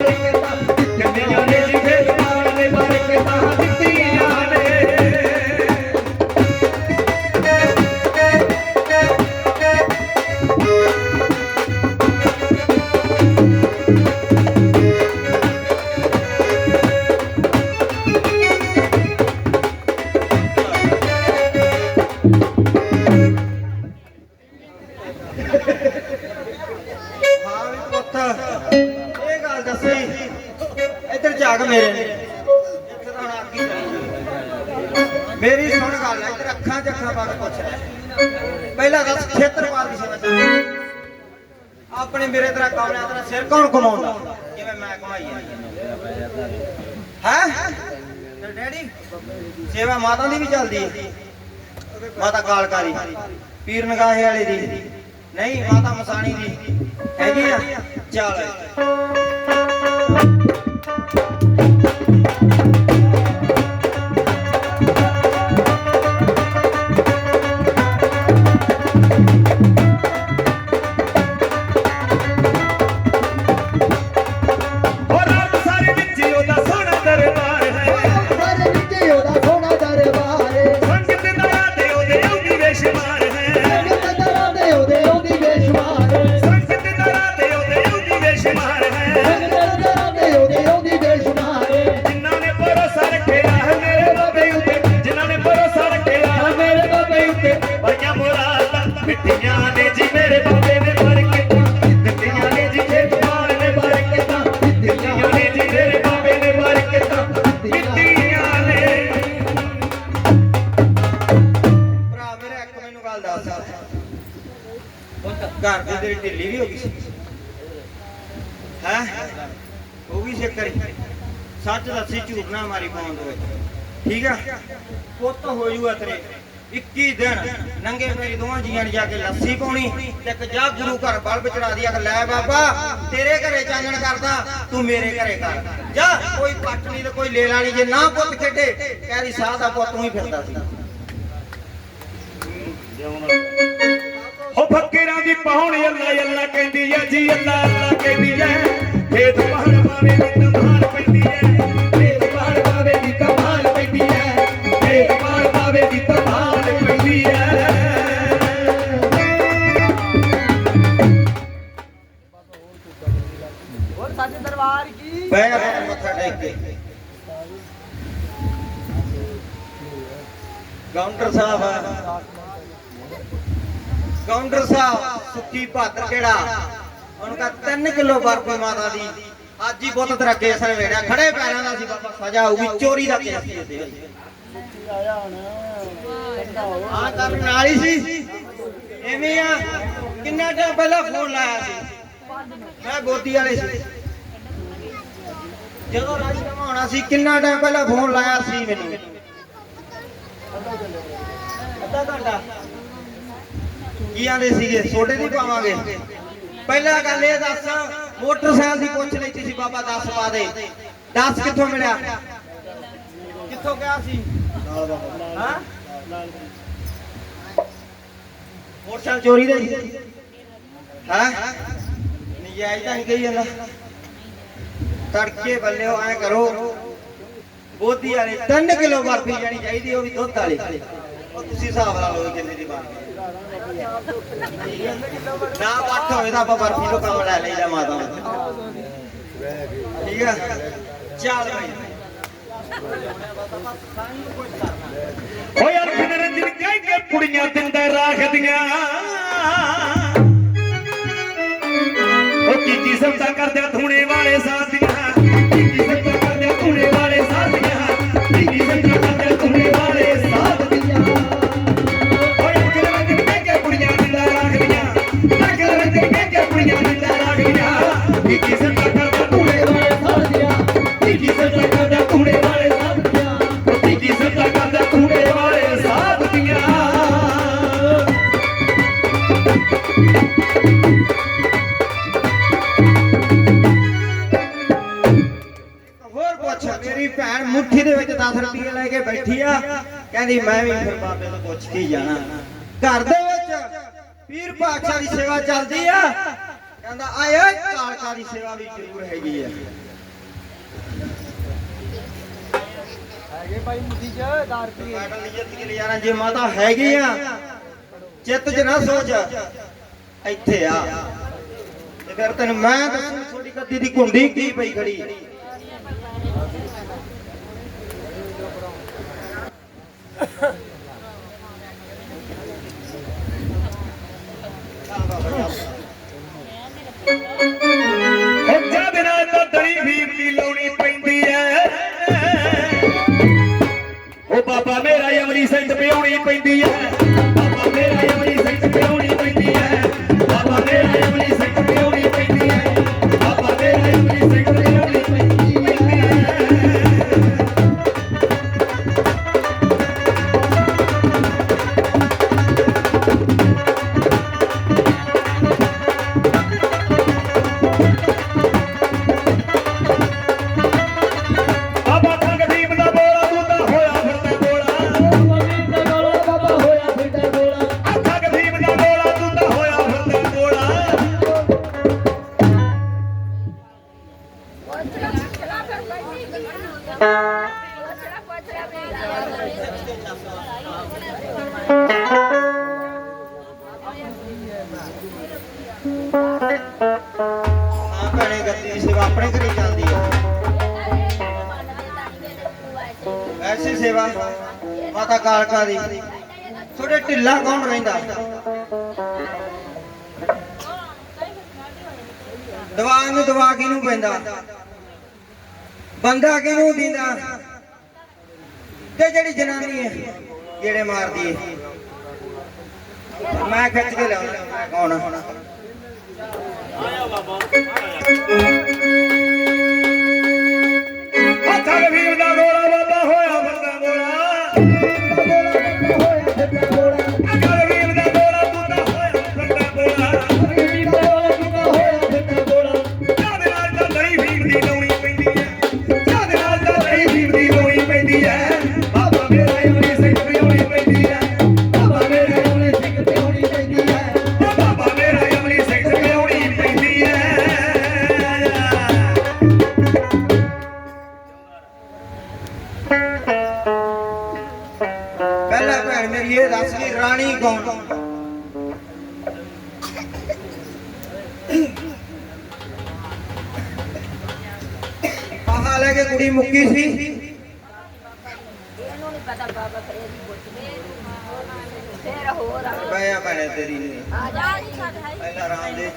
Thank you. ਇਹ ਇੱਧਰ ਝਾਕ ਮੇਰੇ। ਮੇਰੀ ਸੁਣ ਗੱਲ ਇੱਧਰ ਅੱਖਾਂ 'ਚ ਅੱਖਾਂ ਪਾ ਕੇ ਪੁੱਛ ਲੈ। ਪਹਿਲਾਂ ਦੱਸ ਖੇਤਰਪਾਲ ਦੀ ਸੇਵਾ ਆਪਣੇ ਮੇਰੇ ਤੇਰਾ ਕੌਣਿਆ ਤੇਰਾ ਸਿਰ ਕੌਣ ਕਮਾਉਂਦਾ ਜਿਵੇਂ ਮੈਂ ਕਮਾਈ ਹੈ ਹੈ? ਤੇ ਡੈਡੀ? ਸੇਵਾ ਮਾਤਾ ਦੀ ਵੀ ਚੱਲਦੀ ਹੈ ਮਾਤਾ ਕਾਲਕਾਰੀ, ਪੀਰ ਨਗਾਹੇ ਵਾਲੇ ਦੀ। ਨਹੀਂ, ਮਾਤਾ ਮਸਾਣੀ ਦੀ। ਹੈਗੀ ਆ? ਚੱਲ। Thank you. ਢਿੱਲੀ ਵੀ ਹੋ ਗਈ ਸੀ। ਹੈ? ਹੋ ਗਈ ਸੀ ਸੱਚ ਦੱਸੀ, ਝੂਠ ਨਾ ਮਾਰੀ ਪਾਉਣ ਦੇ ਠੀਕ ਆ? ਪੁੱਤ ਹੋ ਜੂਗਾ ਤੇਰੇ। 21 ਦਿਨ ਨੰਗੇ ਪੈਰੀ ਦੋਵਾਂ ਜੀਆਂ ਨੇ ਜਾ ਕੇ ਲੱਸੀ ਪਾਉਣੀ ਤੇ ਇੱਕ ਜਾ ਗੁਰੂ ਘਰ ਬਲਬ ਚੜਾ ਦਿਆ ਕਿ ਲੈ ਬਾਬਾ, ਤੇਰੇ ਘਰੇ ਚਾਨਣ ਕਰਦਾ, ਤੂੰ ਮੇਰੇ ਘਰੇ ਕਰ। ਜਾ, ਕੋਈ ਪੱਟ ਨਹੀਂ ਤੇ ਕੋਈ ਲੇਲਾ ਨਹੀਂ। ਜੇ ਨਾ ਪੁੱਤ ਖੇਡੇ ਕਹਿਰੀ ਸਾਹ ਦਾ ਪੁੱਤ ਤੂੰ ਹੀ ਫਿਰਦਾ ਸੀ ਹੋ ਫਕੀਰਾਂ ਦੀ ਪਹੁੰਚ ਅੱਲਾ ਅੱਲਾ ਕਹਿੰਦੀ ਐ ਜੀ ਅੱਲਾ ਅੱਲਾ ਕਹਿੰਦੀ ਐ ਖੇਤ ਪਹਾੜ ਪਾਵੇ ਦੀ ਕਮਾਲ ਪੈਂਦੀ ਐ ਖੇਤ ਪਹਾੜ ਪਾਵੇ ਦੀ ਕਮਾਲ ਪੈਂਦੀ ਐ ਖੇਤ ਪਹਾੜ ਪਾਵੇ ਦੀ ਕਮਾਲ ਪੈਂਦੀ ਐ ਮੱਥਾ ਟੇਕ ਕੇ। ਕਾਊਂਟਰ ਸਾਹਿਬ ਆ। ਕਾਊਂਟਰ ਸਾਹਿਬ ਸੁੱਕੀ ਭਾਦਰ ਕਿਹੜਾ? ਉਹਨੂੰ ਕਹਾ 3 ਕਿਲੋ ਬਰਫੀ ਮਾਤਾ ਦੀ। ਅੱਜ ਹੀ ਪੁੱਤ ਤੇਰਾ ਕੇਸ ਵੇੜਿਆ ਖੜੇ ਪੈਰਾਂ ਦਾ ਸੀ ਬਾਬਾ, ਸਜ਼ਾ ਹੋਊਗੀ, ਚੋਰੀ ਦਾ ਕੇਸ ਸੀ ਇਹਦੇ ਆ ਕਰਨ ਨਾਲ ਹੀ ਸੀ। ਐਵੇਂ ਆ, ਕਿੰਨਾ ਟਾਈਮ ਪਹਿਲਾਂ ਫੋਨ ਲਾਇਆ ਸੀ। ਮੈਂ ਗੋਦੀ ਵਾਲੇ ਸੀ। ਜਦੋਂ ਰਾਜ ਕਮਾਉਣਾ ਸੀ, ਕਿੰਨਾ ਟਾਈਮ ਪਹਿਲਾਂ ਫੋਨ ਲਾਇਆ ਸੀ ਮੈਨੂੰ? ਅੱਧਾ ਘੰਟਾ। ਕੀ ਆਂਦੇ ਸੀਗੇ, ਛੋਟੇ ਦੀ ਪਾਵਾਂਗੇ। ਪਹਿਲਾ ਗੱਲ ਇਹ ਦੱਸ, ਮੋਟਰਸਾਈਕਲ ਦੀ ਪੁੱਛ ਲਈ ਸੀ ਬਾਬਾ 10 ਪਾ ਦੇ। 10 ਕਿੱਥੋਂ ਮਿਲਿਆ? ਕਿੱਥੋਂ ਗਿਆ ਸੀ? ਹਾਂ? ਮੋਟਰਸਾਈਕਲ ਚੋਰੀ ਦੇ ਸੀ ਹਾਂ? ਨਜਾਇਜ਼ ਤਾਂ ਨਹੀਂ ਜਾਂਦਾ। ਤੜਕੇ ਬੱਲਿਓ ਐ ਕਰੋ ਬੋਧੀ ਵਾਲੇ 3 ਕਿਲੋ ਬਰਫੀ ਜਾਣੀ ਚਾਹੀਦੀ, ਉਹ ਵੀ ਦੁੱਧ ਵਾਲੀ। ਉਹ ਤੁਸੀਂ ਹਿਸਾਬ ਲਾ ਲਓ ਕਿੰਨੇ ਦੀ ਬਣਦੀ ਨਾ ਪੱਠ ਹੋਵੇ ਤਾਂ ਆਪਾਂ ਬਰਫੀ ਤੋਂ ਕੰਮ ਲੈ ਲਈਦਾ ਮਾਤਾ ਠੀਕ ਆ? ਚੱਲ ਭਾਈ ਓ ਯਾਰ ਮਨੋਰੰਜਨ ਕਹਿ ਕੇ ਕੁੜੀਆਂ ਦਿੰਦਾ ਰਾਖਦੀਆਂ ਓ ਕੀ ਕਿਸਮ ਦਾ ਕਰਦਿਆ ਧੂਣੇ ਵਾਲੇ ਸਾਥੀਆਂ 10 ਰੁਪਏ ਲੈ ਕੇ ਬੈਠੀ ਆ। ਕਹਿੰਦੀ ਮੈਂ ਵੀ ਫਿਰ ਬਾਬੇ ਤੋਂ ਪੁੱਛ ਕੇ ਜਾਣਾ। ਘਰ ਦੇ ਵਿੱਚ ਪੀਰ ਪਾਤਸ਼ਾਹ ਦੀ ਸੇਵਾ ਚੱਲਦੀ ਆ। ਕਹਿੰਦਾ ਆਏ ਕਾਲਕਾ ਦੀ ਸੇਵਾ ਵੀ ਜ਼ਰੂਰ ਹੈਗੀ ਆ। ਹੈਗੇ ਭਾਈ ਮੁੱਠੀ ਚ 10 ਰੁਪਏ ਮੈਡਲ ਇੱਜ਼ਤ ਕੀ ਲਿਆਣਾ ਜੇ ਮਾਤਾ ਹੈਗੀ ਆ ਚਿੱਤ 'ਚ ਨਾ ਸੋਚ ਇੱਥੇ ਆ। ਤੇ ਫਿਰ ਤੈਨੂੰ ਮੈਂ ਦੱਸੂ ਤੁਹਾਡੀ ਗੱਦੀ ਦੀ ਘੁੰਡੀ ਕੀ ਪਈ ਖੜੀ? Thank you. ਭੈਣੇ ਗੱਦੀ ਸੇਵਾ ਆਪਣੇ ਘਰੇ ਚੱਲਦੀ ਆ। ਐਸੀ ਸੇਵਾ ਮਾਤਾ ਕਾਲਕਾ ਦੀ। ਤੁਹਾਡੇ ਢਿੱਲਾ ਕੌਣ ਰਹਿੰਦਾ? ਦਵਾ ਨੂੰ ਦਵਾ ਕਿਹਨੂੰ ਪੈਂਦਾ? ਬੰਦਾ ਕਿਹਨੂੰ ਦਿੰਦਾ? ਤੇ ਜਿਹੜੀ ਜਨਾਨੀ ਹੈ ਜਿਹੜੇ ਮਾਰਦੀ ਹੈ ਮੈਂ ਖਿੱਚ ਕੇ ਲਿਆਉਣਾ ਕੌਣ ਆਇਆ ਬਾਬਾ ਨਾਲ ਹੈ ਕਿ ਕੁੜੀ ਮੁੱਕੀ ਸੀ? ਇਹਨੂੰ ਨਹੀਂ ਪਤਾ ਬਾਬਾ ਫਰੇਦ ਪੁੱਛਦੇ ਫੇਰ ਹੋਰ ਆ। ਬਈਆ ਬਣੇ ਤੇਰੀ ਆ ਜਾ ਜੀ ਸਾਡਾ ਹੈ ਪਹਿਲਾਂ ਰਾਮ ਦੇ।